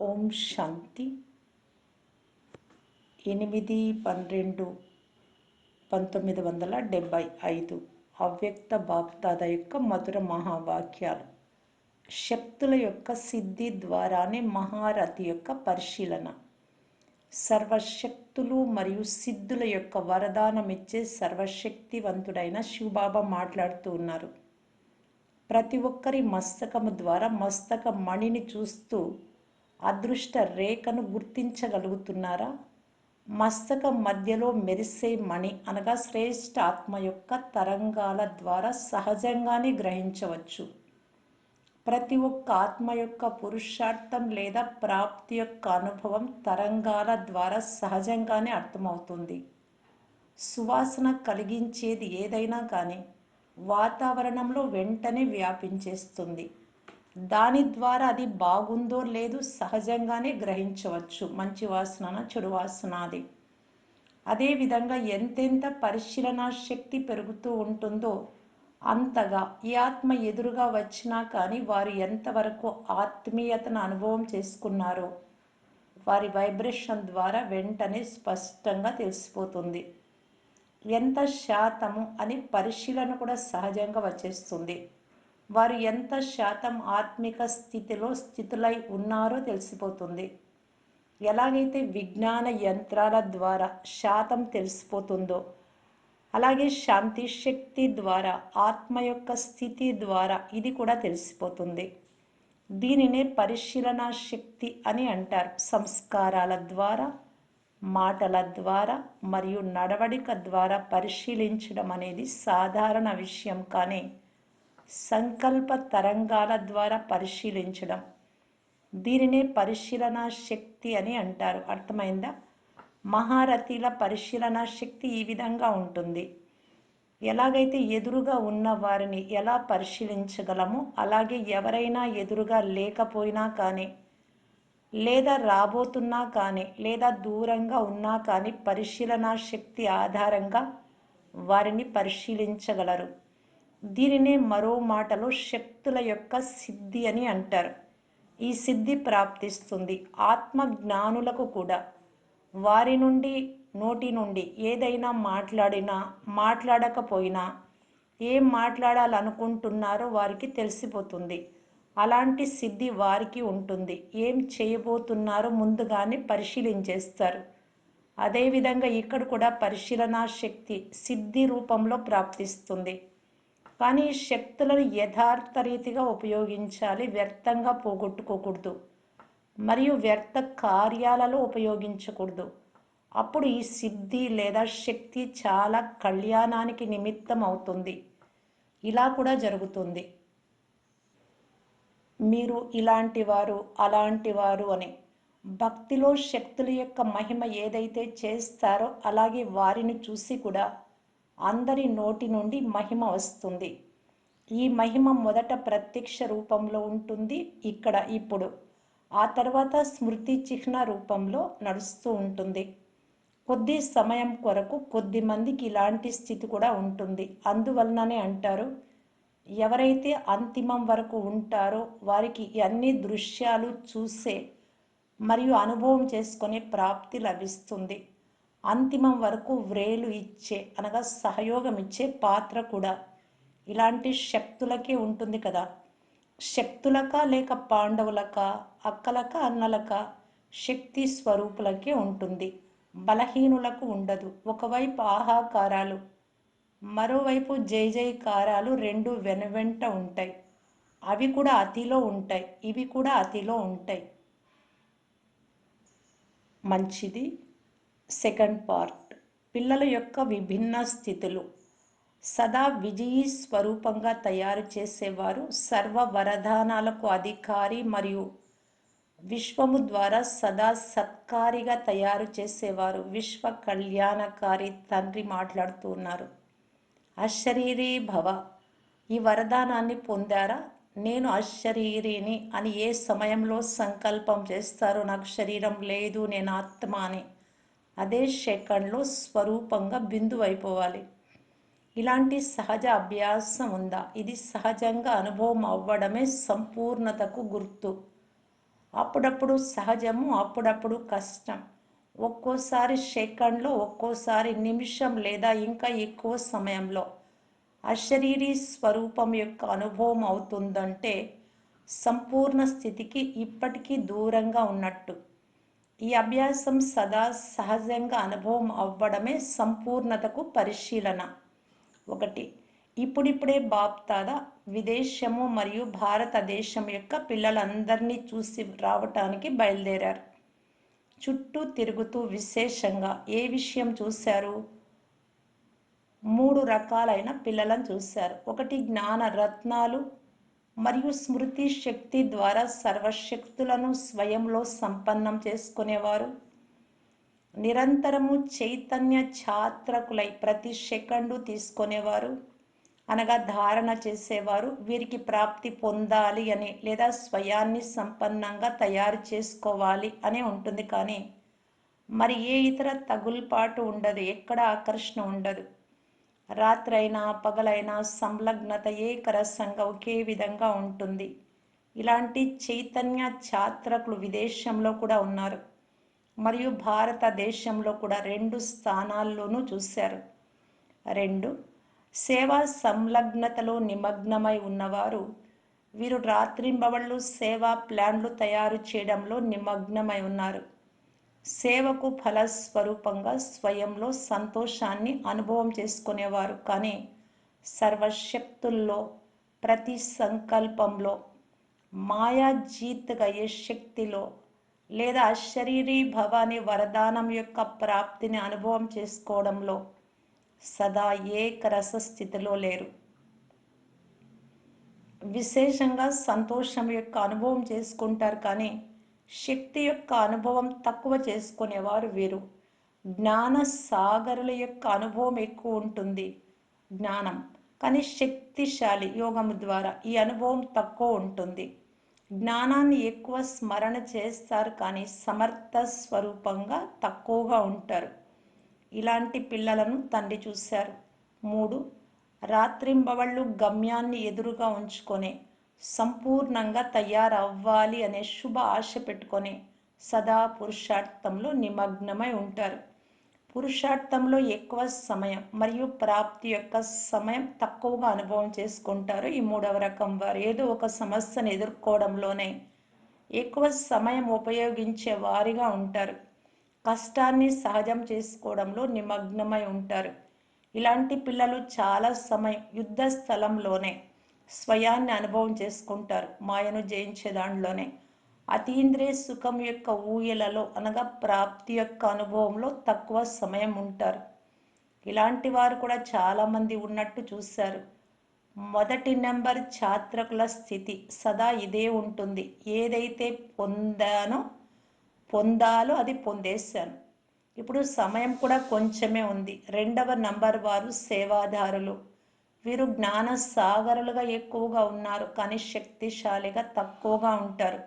ఓం శాంతి. ఎనిమిది పన్నెండు పంతొమ్మిది వందల డెబ్భై ఐదు అవ్యక్త బాప్దాద యొక్క మధుర మహావాక్యాలు. శక్తుల యొక్క సిద్ధి ద్వారానే మహారథి యొక్క పరిశీలన. సర్వశక్తులు మరియు సిద్ధుల యొక్క వరదానమిచ్చే సర్వశక్తివంతుడైన శివబాబా మాట్లాడుతూ ఉన్నారు. ప్రతి ఒక్కరి మస్తకము ద్వారా మస్తక మణిని చూస్తూ అదృష్ట రేఖను గుర్తించగలుగుతున్నారా? మస్తకం మధ్యలో మెరిసే మణి అనగా శ్రేష్ట ఆత్మ యొక్క తరంగాల ద్వారా సహజంగానే గ్రహించవచ్చు. ప్రతి ఒక్క ఆత్మ యొక్క పురుషార్థం లేదా ప్రాప్తి యొక్క అనుభవం తరంగాల ద్వారా సహజంగానే అర్థమవుతుంది. సువాసన కలిగించేది ఏదైనా కానీ వాతావరణంలో వెంటనే వ్యాపించేస్తుంది. దాని ద్వారా అది బాగుందో లేదో సహజంగానే గ్రహించవచ్చు. మంచి వాసన చెడు వాసన అది అదేవిధంగా ఎంతెంత పరిశీలన శక్తి పెరుగుతూ ఉంటుందో అంతగా ఈ ఆత్మ ఎదురుగా వచ్చినా కానీ వారు ఎంతవరకు ఆత్మీయతను అనుభవం చేసుకున్నారో వారి వైబ్రేషన్ ద్వారా వెంటనే స్పష్టంగా తెలిసిపోతుంది. ఎంత శాతము అని పరిశీలన కూడా సహజంగా వచ్చేస్తుంది. వారు ఎంత శాతం ఆత్మిక స్థితిలో స్థితులై ఉన్నారో తెలిసిపోతుంది. ఎలాగైతే విజ్ఞాన యంత్రాల ద్వారా శాతం తెలిసిపోతుందో అలాగే శాంతి శక్తి ద్వారా ఆత్మ యొక్క స్థితి ద్వారా ఇది కూడా తెలిసిపోతుంది. దీనినే పరిశీలన శక్తి అని అంటారు. సంస్కారాల ద్వారా మాటల ద్వారా మరియు నడవడిక ద్వారా పరిశీలించడం అనేది సాధారణ విషయం కానీ సంకల్ప తరంగాల ద్వారా పరిశీలించడం. దీనినే పరిశీలన శక్తి అని అంటారు. అర్థమైందా? మహారథిల పరిశీలన శక్తి ఈ విధంగా ఉంటుంది. ఎలాగైతే ఎదురుగా ఉన్న వారిని ఎలా పరిశీలించగలమో అలాగే ఎవరైనా ఎదురుగా లేకపోయినా కానీ లేదా రాబోతున్నా కానీ లేదా దూరంగా ఉన్నా కానీ పరిశీలన శక్తి ఆధారంగా వారిని పరిశీలించగలరు. దీనినే మరో మాటలో శక్తుల యొక్క సిద్ధి అని అంటారు. ఈ సిద్ధి ప్రాప్తిస్తుంది ఆత్మ జ్ఞానులకు కూడా. వారి నుండి నోటి నుండి ఏదైనా మాట్లాడినా మాట్లాడకపోయినా ఏం మాట్లాడాలనుకుంటున్నారో వారికి తెలిసిపోతుంది. అలాంటి సిద్ధి వారికి ఉంటుంది. ఏం చేయబోతున్నారో ముందుగానే పరిశీలించేస్తారు. అదేవిధంగా ఇక్కడ కూడా పరిశీలనా శక్తి సిద్ధి రూపంలో ప్రాప్తిస్తుంది. కానీ ఈ శక్తులను యథార్థ రీతిగా ఉపయోగించాలి వ్యర్థంగా పోగొట్టుకోకూడదు మరియు వ్యర్థ కార్యాలలో ఉపయోగించకూడదు. అప్పుడు ఈ సిద్ధి లేదా శక్తి చాలా కళ్యాణానికి నిమిత్తం అవుతుంది ఇలా కూడా జరుగుతుంది. మీరు ఇలాంటి వారు అలాంటి వారు అని భక్తిలో శక్తుల యొక్క మహిమ ఏదైతే చేస్తారో అలాగే వారిని చూసి కూడా అందరి నోటి నుండి మహిమ వస్తుంది. ఈ మహిమ మొదట ప్రత్యక్ష రూపంలో ఉంటుంది. ఇక్కడ ఇప్పుడు. ఆ తర్వాత స్మృతి చిహ్న రూపంలో నడుస్తూ ఉంటుంది. కొద్ది సమయం కొరకు కొద్ది మందికి ఇలాంటి స్థితి కూడా ఉంటుంది. అందువలననే అంటారు ఎవరైతే అంతిమం వరకు ఉంటారో వారికి అన్ని దృశ్యాలు చూసే మరియు అనుభవం చేసుకునే ప్రాప్తి లభిస్తుంది. అంతిమం వరకు వ్రేలు ఇచ్చే అనగా సహయోగం ఇచ్చే పాత్ర కూడా ఇలాంటి శక్తులకే ఉంటుంది కదా. శక్తులక లేక పాండవులక అక్కలక అన్నలక శక్తి స్వరూపులకే ఉంటుంది. బలహీనులకు ఉండదు. ఒకవైపు ఆహాకారాలు మరోవైపు జై జైకారాలు రెండు వెనువెంట ఉంటాయి. అవి కూడా అతిలో ఉంటాయి. ఇవి కూడా అతిలో ఉంటాయి. మంచిది సెకండ్ పార్ట్. పిల్లల యొక్క విభిన్న స్థితులు. సదా విజయీ స్వరూపంగా తయారు చేసేవారు సర్వ వరదానాలకు అధికారి మరియు విశ్వము ద్వారా సదా సత్కారిగా తయారు చేసేవారు. విశ్వ కళ్యాణకారి తండ్రి మాట్లాడుతూ ఉన్నారు. అశరీరీ భవ ఈ వరదానాన్ని పొందారా? నేను అశరీరిని అని ఏ సమయంలో సంకల్పం చేస్తారో నాకు శరీరం లేదు నేను ఆత్మ అని అదే సెకండ్లో స్వరూపంగా బిందువు అయిపోవాలి ఇలాంటి సహజ అభ్యాసం ఉందా? ఇది సహజంగా అనుభవం అవ్వడమే సంపూర్ణతకు గుర్తు. అప్పుడప్పుడు సహజము అప్పుడప్పుడు కష్టం. ఒక్కోసారి సెకండ్లో ఒక్కోసారి నిమిషం లేదా ఇంకా ఎక్కువ సమయంలో. అశరీరీ స్వరూపం యొక్క అనుభవం అవుతుందంటే సంపూర్ణ స్థితికి ఇప్పటికీ దూరంగా ఉన్నట్టు. ఈ అభ్యాసం సదా సహజంగా అనుభవం అవ్వడమే సంపూర్ణతకు పరిశీలన. ఒకటి ఇప్పుడిప్పుడే బాప్తాద విదేశము మరియు భారతదేశం యొక్క పిల్లలందరినీ చూసి రావటానికి బయలుదేరారు. చుట్టూ తిరుగుతూ విశేషంగా ఏ విషయం చూశారు? మూడు రకాలైన పిల్లలను చూశారు. ఒకటి జ్ఞాన రత్నాలు మరియు స్మృతి శక్తి ద్వారా సర్వశక్తులను స్వయంలో సంపన్నం చేసుకునేవారు. నిరంతరము చైతన్య ఛాత్రకులై ప్రతి సెకండు తీసుకునేవారు. అనగా ధారణ చేసేవారు. వీరికి ప్రాప్తి పొందాలి అని లేదా స్వయాన్ని సంపన్నంగా తయారు చేసుకోవాలి అనే ఉంటుంది కానీ మరి ఏ ఇతర తగుల్పాటు ఉండదు. ఎక్కడ ఆకర్షణ ఉండదు. రాత్రైనా పగలైనా సంలగ్నత ఏకరసంగా ఒకే విధంగా ఉంటుంది. ఇలాంటి చైతన్య ఛాత్రకులు విదేశంలో కూడా ఉన్నారు. మరియు భారతదేశంలో కూడా రెండు స్థానాల్లోనూ చూశారు. రెండు సేవా సంలగ్నతలో నిమగ్నమై ఉన్నవారు వీరు రాత్రింబవళ్ళు సేవా ప్లాన్లు తయారు చేయడంలో నిమగ్నమై ఉన్నారు. సేవకు ఫలస్వరూపంగా స్వయంలో సంతోషాన్ని అనుభవం చేసుకునేవారు. కానీ సర్వశక్తుల్లో ప్రతి సంకల్పంలో మాయాజీతగయ్యే శక్తిలో లేదా శరీరీ భవాని వరదానం యొక్క ప్రాప్తిని అనుభవం చేసుకోవడంలో సదా ఏకరస స్థితిలో లేరు. విశేషంగా సంతోషం యొక్క అనుభవం చేసుకుంటారు. కానీ శక్తి యొక్క అనుభవం తక్కువ చేసుకునేవారు వీరు. జ్ఞాన సాగరుల యొక్క అనుభవం ఎక్కువ ఉంటుంది జ్ఞానం. కానీ శక్తిశాలి యోగము ద్వారా ఈ అనుభవం తక్కువ ఉంటుంది. జ్ఞానాన్ని ఎక్కువ స్మరణ చేస్తారు కానీ సమర్థ స్వరూపంగా తక్కువగా ఉంటారు. ఇలాంటి పిల్లలను తండ్రి చూశారు. మూడు రాత్రింబవళ్ళు గమ్యాన్ని ఎదురుగా ఉంచుకొనే సంపూర్ణంగా తయారవ్వాలి అనే శుభ ఆశ పెట్టుకొని సదా పురుషార్థంలో నిమగ్నమై ఉంటారు. పురుషార్థంలో ఎక్కువ సమయం మరియు ప్రాప్తి యొక్క సమయం తక్కువగా అనుభవం చేసుకుంటారు. ఈ మూడవ రకం వారు ఏదో ఒక సమస్యను ఎదుర్కోవడంలోనే ఎక్కువ సమయం ఉపయోగించే వారిగా ఉంటారు. కష్టాన్ని సహజం చేసుకోవడంలో నిమగ్నమై ఉంటారు. ఇలాంటి పిల్లలు చాలా సమయం యుద్ధ స్థలంలోనే స్వయాన్ని అనుభవం చేసుకుంటారు మాయను జయించే దానిలోనే అతీంద్రియ సుఖం యొక్క ఊయలలో అనగా ప్రాప్తి యొక్క అనుభవంలో తక్కువ సమయం ఉంటారు. ఇలాంటి వారు కూడా చాలామంది ఉన్నట్టు చూశారు. మొదటి నెంబర్ ఛాత్రకుల స్థితి సదా ఇదే ఉంటుంది. ఏదైతే పొందానో పొందాలో అది పొందేశాను. ఇప్పుడు సమయం కూడా కొంచెమే ఉంది. రెండవ నంబర్ వారు సేవాదారులు. వీరు జ్ఞాన సాగరులుగా ఎక్కువగా ఉన్నారు కానీ శక్తిశాలిగా తక్కువగా ఉంటారు.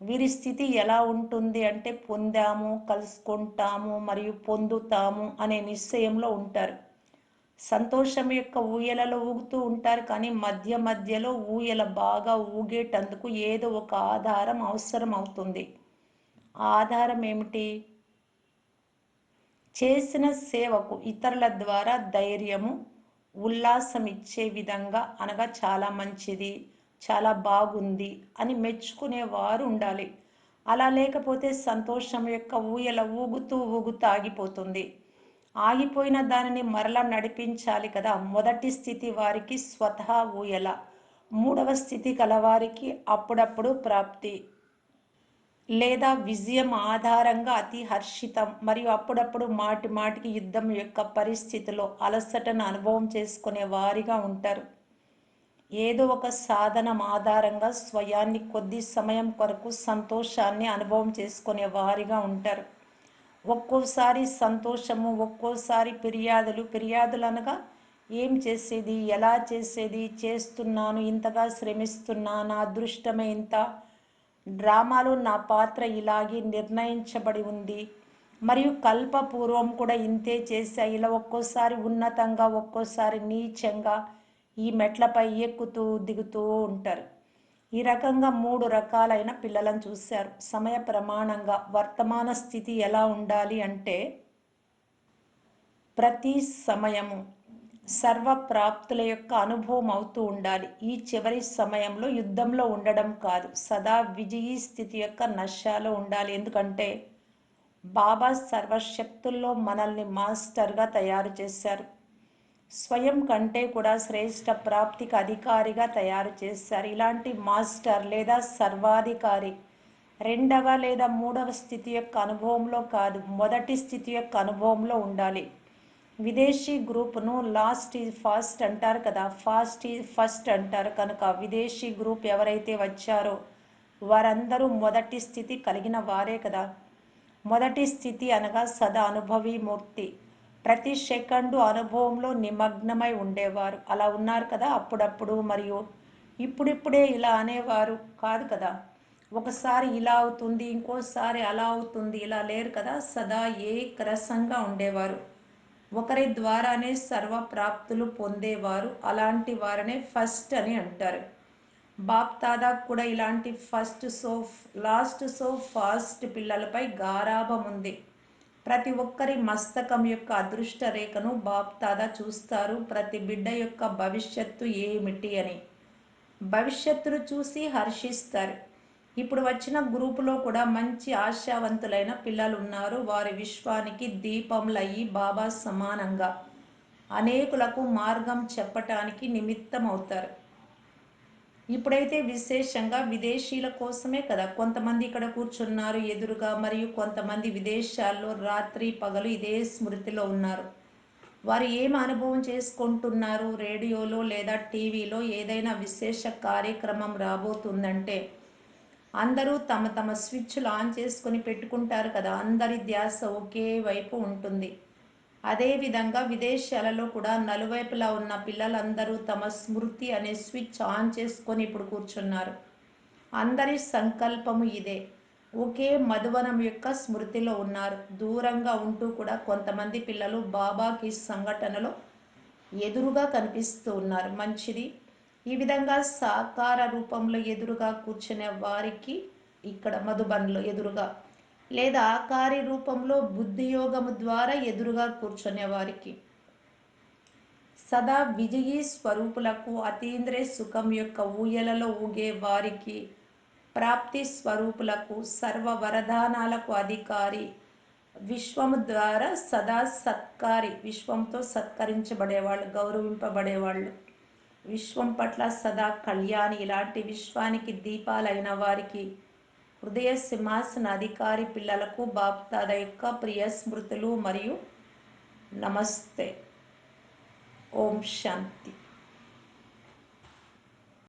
వీరి స్థితి ఎలా ఉంటుంది అంటే పొందాము కలుసుకుంటాము మరియు పొందుతాము అనే నిశ్చయంలో ఉంటారు. సంతోషం యొక్క ఊయలలో ఊగుతూ ఉంటారు కానీ మధ్య మధ్యలో ఊయల బాగా ఊగేటందుకు ఏదో ఒక ఆధారం అవసరం అవుతుంది. ఆధారం ఏమిటి? చేసిన సేవకు ఇతరుల ద్వారా ధైర్యము ఉల్లాసం ఇచ్చే విధంగా అనగా చాలా మంచిది చాలా బాగుంది అని మెచ్చుకునేవారు ఉండాలి. అలా లేకపోతే సంతోషం యొక్క ఊయల ఊగుతూ ఊగుతూ ఆగిపోతుంది. ఆగిపోయిన దానిని మరలా నడిపించాలి కదా. మొదటి స్థితి వారికి స్వతహా ఊయల మూడవ స్థితి కలవారికి అప్పుడప్పుడు ప్రాప్తి. లేదా విజయం ఆధారంగా అతి హర్షితం మరియు అప్పుడప్పుడు మాటి మాటికి యుద్ధం యొక్క పరిస్థితిలో అలసటను అనుభవం చేసుకునే వారిగా ఉంటారు. ఏదో ఒక సాధనం ఆధారంగా స్వయాన్ని కొద్ది సమయం కొరకు సంతోషాన్ని అనుభవం చేసుకునే వారిగా ఉంటారు. ఒక్కోసారి సంతోషము ఒక్కోసారి ఫిర్యాదులు. ఫిర్యాదులు అనగా ఏం చేసేది ఎలా చేసేది చేస్తున్నాను ఇంతగా శ్రమిస్తున్నా నా అదృష్టమే ఇంత డ్రామాలో నా పాత్ర ఇలాగే నిర్ణయించబడి ఉంది. మరియు కల్పపూర్వం కూడా ఇంతే చేశా. ఇలా ఒక్కోసారి ఉన్నతంగా ఒక్కోసారి నీచంగా ఈ మెట్లపై ఎక్కుతూ దిగుతూ ఉంటారు. ఈ రకంగా మూడు రకాలైన పిల్లలను చూశారు. సమయ ప్రమాణంగా వర్తమాన స్థితి ఎలా ఉండాలి అంటే ప్రతి సమయము సర్వప్రాప్తుల యొక్క అనుభవం అవుతూ ఉండాలి. ఈ చివరి సమయంలో యుద్ధంలో ఉండడం కాదు. సదా విజయీ స్థితి యొక్క నశాలో ఉండాలి. ఎందుకంటే బాబా సర్వశక్తుల్లో మనల్ని మాస్టర్గా తయారు చేశారు. స్వయం కంటే కూడా శ్రేష్ట ప్రాప్తికి అధికారిగా తయారు చేశారు. ఇలాంటి మాస్టర్ లేదా సర్వాధికారి రెండవ లేదా మూడవ స్థితి యొక్క అనుభవంలో కాదు. మొదటి స్థితి యొక్క అనుభవంలో ఉండాలి. విదేశీ గ్రూప్ను లాస్ట్ ఈజ్ ఫాస్ట్ అంటారు కదా ఫాస్ట్ ఈజ్ ఫస్ట్ అంటారు. కనుక విదేశీ గ్రూప్ ఎవరైతే వచ్చారో వారందరూ మొదటి స్థితి కలిగిన వారే కదా. మొదటి స్థితి అనగా సదా అనుభవీ మూర్తి. ప్రతి సెకండు అనుభవంలో నిమగ్నమై ఉండేవారు. అలా ఉన్నారు కదా అప్పుడప్పుడు మరియు ఇప్పుడిప్పుడే ఇలా అనేవారు కాదు కదా. ఒకసారి ఇలా అవుతుంది ఇంకోసారి అలా అవుతుంది ఇలా లేరు కదా. సదా ఏకరసంగా ఉండేవారు. ఒకరి ద్వారానే సర్వ ప్రాప్తులు పొందేవారు అలాంటి వారనే ఫస్ట్ అని అంటారు. బాప్ దాదా కూడా ఇలాంటి first so last so fast పిల్లలపై గారాభం ఉంది. ప్రతి ఒక్కరి మస్తకం యొక్క అదృష్ట రేఖను బాప్ దాదా చూస్తారు. ప్రతి బిడ్డ యొక్క భవిష్యత్తు ఏమిటి అని. భవిష్యత్తును చూసి హర్షిస్తారు. ఇప్పుడు వచ్చిన గ్రూపులో కూడా మంచి ఆశావంతులైన పిల్లలు ఉన్నారు వారి విశ్వానికి దీపంలయ్యి బాబా సమానంగా అనేకులకు మార్గం చెప్పటానికి నిమిత్తం అవుతారు ఇప్పుడైతే విశేషంగా విదేశీయుల కోసమే కదా కొంతమంది ఇక్కడ కూర్చున్నారు ఎదురుగా మరియు కొంతమంది విదేశాల్లో రాత్రి పగలు ఇదే స్మృతిలో ఉన్నారు. వారు ఏం అనుభవం చేసుకుంటున్నారు? రేడియోలో లేదా టీవీలో ఏదైనా విశేష కార్యక్రమం రాబోతుందంటే అందరూ తమ తమ స్విచ్లు ఆన్ చేసుకొని పెట్టుకుంటారు కదా అందరి ధ్యాస ఒకే వైపు ఉంటుంది. అదేవిధంగా విదేశాలలో కూడా నలువైపులా ఉన్న పిల్లలందరూ తమ స్మృతి అనే స్విచ్ ఆన్ చేసుకొని ఇప్పుడు కూర్చున్నారు. అందరి సంకల్పము ఇదే. ఒకే మధువనం యొక్క స్మృతిలో ఉన్నారు. దూరంగా ఉంటూ కూడా కొంతమంది పిల్లలు బాబాకి సంఘటనలో ఎదురుగా కనిపిస్తూ ఉన్నారు. మంచిది. ఈ విధంగా సాకార రూపంలో ఎదురుగా కూర్చునే వారికి ఇక్కడ మధుబన్లో ఎదురుగా లేదా ఆకారి రూపంలో బుద్ధియోగము ద్వారా ఎదురుగా కూర్చునే వారికి. సదా విజయీ స్వరూపులకు అతీంద్రియ సుఖం యొక్క ఊయలలో ఊగే వారికి ప్రాప్తి స్వరూపులకు సర్వ వరదానాలకు అధికారి విశ్వము ద్వారా సదా సత్కారి విశ్వంతో సత్కరించబడేవాళ్ళు గౌరవింపబడేవాళ్ళు. విశ్వం పట్ల సదా కళ్యాణి. ఇలాంటి విశ్వానికి దీపాలైన వారికి హృదయ సింహాసన అధికారి పిల్లలకు బాప్దాద యొక్క ప్రియ స్మృతులు మరియు నమస్తే. ఓం శాంతి.